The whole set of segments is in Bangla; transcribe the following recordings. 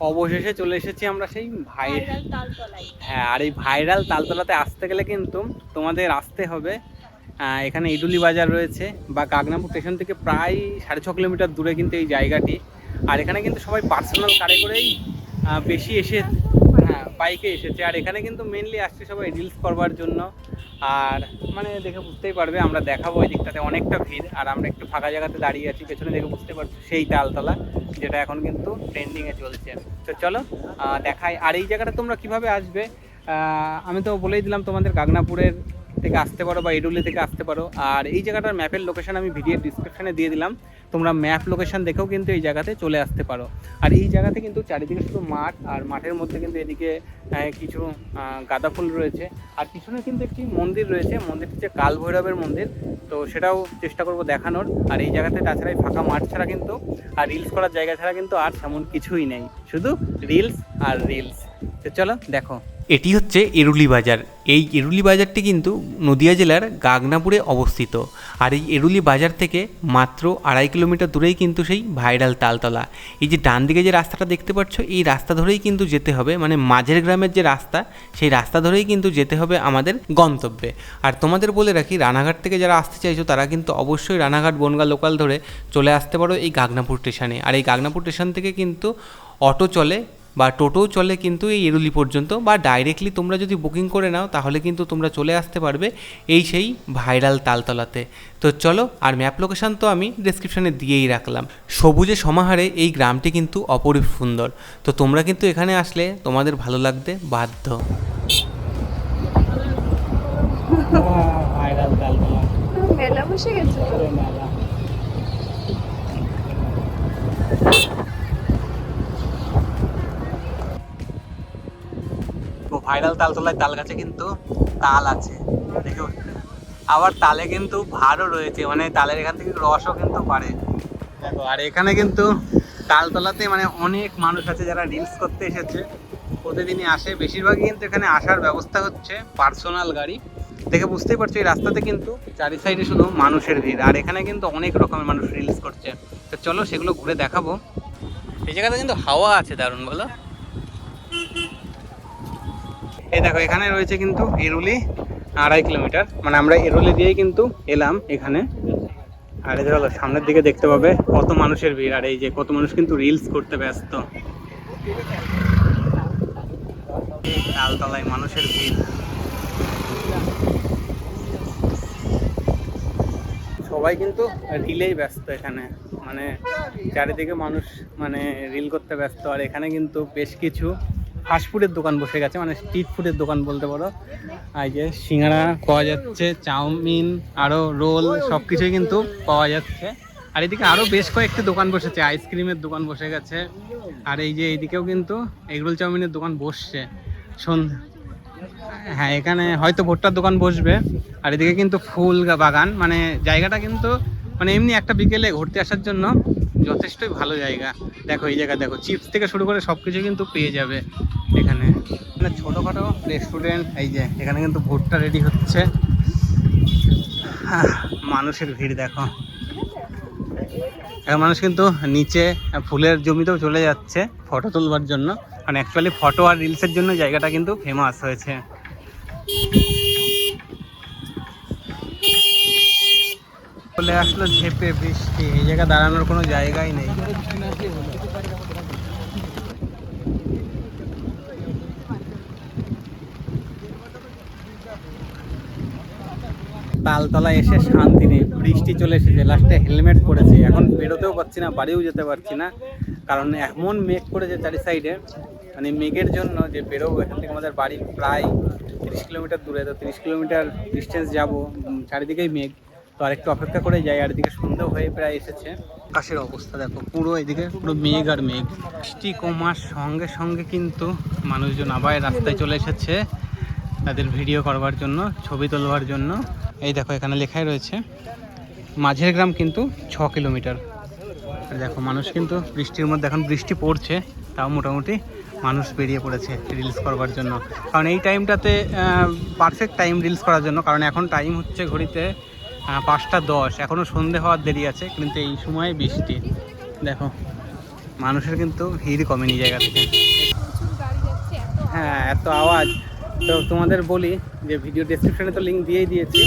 অবশেষে চলে এসেছি আমরা সেই ভাইরাল হ্যাঁ আর এই ভাইরাল তালতলাতে আসতে গেলে কিন্তু তোমাদের আসতে হবে। এখানে ইডুলি বাজার রয়েছে বা কাকনাপুর স্টেশন থেকে প্রায় সাড়ে ছ কিলোমিটার দূরে কিন্তু এই জায়গাটি। আর এখানে কিন্তু সবাই পার্সোনাল কারে করেই বেশি এসে হ্যাঁ বাইকে এসেছে। আর এখানে কিন্তু মেনলি আসছে সবাই রিলস করবার জন্য। আর মানে দেখে বুঝতেই পারবে, আমরা দেখাবো ওই দিকটাতে অনেকটা ভিড়। আর আমরা একটু ফাঁকা জায়গাতে দাঁড়িয়ে আছি, পেছনে দেখে বুঝতে পারছি সেই তালতলা, যেটা এখন কিন্তু ট্রেন্ডিংয়ে চলছে। তো চলো দেখাই। আর এই জায়গাটা তোমরা কীভাবে আসবে? আমি তো বলেই দিলাম তোমাদের গাগনাপুরের থেকে আসতে পারো বা এডুলি থেকে আসতে পারো। আর এই জায়গাটার ম্যাপের লোকেশন আমি ভিডিওর ডিসক্রিপশানে দিয়ে দিলাম। তোমরা ম্যাপ লোকেশন দেখেও কিন্তু এই জায়গাতে চলে আসতে পারো। আর এই জায়গাতে কিন্তু চারিদিকে শুধু মাঠ আর মাঠের মধ্যে কিন্তু এদিকে কিছু গাঁদা ফুল রয়েছে। আর পিছনে কিন্তু একটি মন্দির রয়েছে। মন্দিরটি হচ্ছে কাল ভৈরবের মন্দির। তো সেটাও চেষ্টা করব দেখানোর। আর এই জায়গাতে তাছাড়া ফাঁকা মাঠ ছাড়া কিন্তু আর রিলস করার জায়গা ছাড়া কিন্তু আর তেমন কিছুই নেই। শুধু রিলস আর রিলস তো চলো, দেখো। এটি হচ্ছে এরুলি বাজার এই এরুলি বাজারটি কিন্তু নদিয়া জেলার গাগনাপুরে অবস্থিত। আর এই এরুলি বাজার থেকে মাত্র আড়াই কিলোমিটার দূরেই কিন্তু সেই ভাইরাল তালতলা। এই যে ডান দিকে যে রাস্তাটা দেখতে পাচ্ছ, এই রাস্তা ধরেই কিন্তু যেতে হবে। মানে মাঝের গ্রামের যে রাস্তা, সেই রাস্তা ধরেই কিন্তু যেতে হবে আমাদের গন্তব্যে। আর তোমাদের বলে রাখি, রানাঘাট থেকে যারা আসতে চাইছো, তারা কিন্তু অবশ্যই রানাঘাট, বনগা লোকাল ধরে চলে আসতে পারো এই গাগনাপুর স্টেশনে। আর এই গাগনাপুর স্টেশন থেকে কিন্তু অটো চলে বা টোটোও চলে কিন্তু এই এরুলি পর্যন্ত বা ডাইরেক্টলি তোমরা যদি বুকিং করে নাও তাহলে কিন্তু তোমরা চলে আসতে পারবে এই সেই ভাইরাল তালতলাতে। তো চলো আর ম্যাপ লোকেশন তো আমি ডেসক্রিপশনে দিয়েই রাখলাম। সবুজে সমাহারে এই গ্রামটি কিন্তু অপরূপ সুন্দর। তো তোমরা কিন্তু এখানে আসলে তোমাদের ভালো লাগতে বাধ্য। ভাইরাল তালতলা। মেলা বসে গেছে? তো ভাইরাল তালতলায় তাল গাছে কিন্তু তাল আছে। দেখো আবার তালে কিন্তু ভাড়ও রয়েছে মানে তালের এখান থেকে রসও কিন্তু পারে দেখো, আর এখানে কিন্তু তালতলাতে মানে অনেক মানুষ আছে যারা রিলস করতে এসেছে। প্রতিদিনই আসে। বেশিরভাগই কিন্তু এখানে আসার ব্যবস্থা হচ্ছে পার্সোনাল গাড়ি। দেখে বুঝতেই পারছ, এই রাস্তাতে কিন্তু চারি সাইডে শুধু মানুষের ভিড়। আর এখানে কিন্তু অনেক রকমের মানুষ রিলস করছে। তো চলো সেগুলো ঘুরে দেখাবো। এই জায়গাতে কিন্তু হাওয়া আছে দারুণ, বলো? এই দেখো, এখানে রয়েছে কিন্তু এরুলি আড়াই কিলোমিটার। মানে আমরা এরুলি দিয়েই কিন্তু এলাম এখানে। আর দেখো সামনের দিকে দেখতে পাবে কত মানুষের ভিড়, আর এই যে কত মানুষ কিন্তু রিলস করতে ব্যস্ত। তালতলায় মানুষের ভিড়। সবাই কিন্তু রিলেই ব্যস্ত এখানে। মানে চারিদিকে মানুষ মানে রিল করতে ব্যস্ত, আর এখানে কিন্তু বেশ কিছু ফাস্টফুডের দোকান বসে গেছে মানে স্ট্রিট ফুডের দোকান বলতে পারো। আর যে সিঙ্গাড়া পাওয়া যাচ্ছে, চাউমিন আরও রোল সব কিছুই কিন্তু পাওয়া যাচ্ছে। আর এদিকে আরও বেশ কয়েকটি দোকান বসেছে, আইসক্রিমের দোকান বসে গেছে। আর এই যে এইদিকেও কিন্তু এগরোল চাউমিনের দোকান বসছে। সন্ধ্যা হ্যাঁ এখানে হয়তো ভুট্টার দোকান বসবে। আর এদিকে কিন্তু ফুল বাগান মানে জায়গাটা কিন্তু মানে এমনি একটা বিকেলে ঘুরতে আসার জন্য যথেষ্টই ভালো জায়গা। দেখো, এই জায়গা দেখো চিপস থেকে শুরু করে সব কিছু কিন্তু পেয়ে যাবে এখানে। মানে ছোটোখাটো রেস্টুরেন্ট এই যে, এখানে কিন্তু ভুট্টা রেডি হচ্ছে। মানুষের ভিড়, দেখো। মানুষ কিন্তু নিচে ফুলের জমিতেও চলে যাচ্ছে ফটো তুলবার জন্য। মানে অ্যাকচুয়ালি ফটো আর রিলসের জন্য জায়গাটা কিন্তু ফেমাস হয়েছে। চলে আসলো ঝেপে বৃষ্টি, এই জায়গা দাঁড়ানোর কোনো জায়গাই নেই। তালতলায় এসে শান্তি নেই, বৃষ্টি চলে এসেছে লাস্টে হেলমেট পরেছে। এখন বেরোতেও পারছি না, বাড়িও যেতে পারছি না, কারণ এমন মেঘ করেছে চারি সাইডে মানে মেঘের জন্য যে বেরোবো, এখান থেকে আমাদের বাড়ি প্রায় তিরিশ কিলোমিটার দূরে, তো তিরিশ কিলোমিটার ডিস্টেন্স যাব চারিদিকেই মেঘ। তো আরেকটু অপেক্ষা করে যাই আর এদিকে সন্ধ্যা হয়ে প্রায় এসেছে। আকাশের অবস্থা দেখো পুরো এদিকে পুরো মেঘ আর মেঘ। বৃষ্টি কমার সঙ্গে সঙ্গে কিন্তু মানুষজন আবার রাস্তায় চলে এসেছে তাদের ভিডিও করবার জন্য ছবি তোলবার জন্য। এই দেখো এখানে লেখাই রয়েছে মাঝের গ্রাম কিন্তু ছ কিলোমিটার। আর দেখো মানুষ কিন্তু বৃষ্টির মধ্যে এখন বৃষ্টি পড়ছে তাও মোটামুটি মানুষ বেরিয়ে পড়েছে রিলস করবার জন্য। কারণ এই টাইমটাতে পারফেক্ট টাইম রিলস করার জন্য কারণ এখন টাইম হচ্ছে ঘড়িতে পাঁচটা দশ। এখনও সন্ধে হওয়ার দেরি আছে, কিন্তু এই সময় বৃষ্টি। দেখো, মানুষের কিন্তু ভিড় কমেনি জায়গা থেকে। হ্যাঁ এত আওয়াজ। তো তোমাদের বলি যে ভিডিও ডেসক্রিপশনে তো লিঙ্ক দিয়েই দিয়েছি।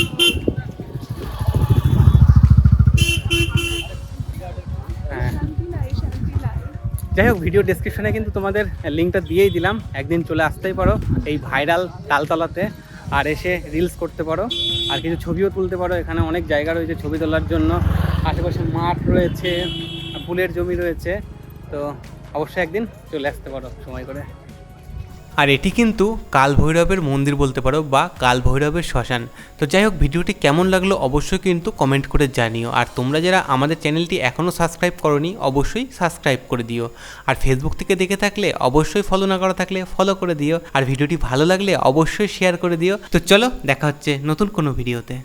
হ্যাঁ। যাই হোক ভিডিও ডেসক্রিপশনে কিন্তু তোমাদের লিঙ্কটা দিয়েই দিলাম। একদিন চলে আসতেই পারো এই ভাইরাল তালতলাতে। আর এসে রিলস করতে পারো। আর কিছু ছবিও তুলতে পারো। এখানে অনেক জায়গা রয়েছে ছবি তোলার জন্য। আশেপাশে মাঠ রয়েছে ফুলের জমি রয়েছে। তো অবশ্যই একদিন চলে আসতে পারো সময় করে। আর এটি কিন্তু কাল ভৈরবের মন্দির বলতে পারো বা কাল ভৈরবের শ্মশান। তো যাই হোক, ভিডিওটি কেমন লাগল অবশ্যই কিন্তু কমেন্ট করে জানিও। আর তোমরা যারা আমাদের চ্যানেলটি এখনও সাবস্ক্রাইব করনি, অবশ্যই সাবস্ক্রাইব করে দিও। আর ফেসবুক থেকে দেখে থাকলে অবশ্যই ফলো না করা থাকলে ফলো করে দিও। আর ভিডিওটি ভালো লাগলে অবশ্যই শেয়ার করে দিও। তো চলো, দেখা হচ্ছে নতুন কোনো ভিডিওতে।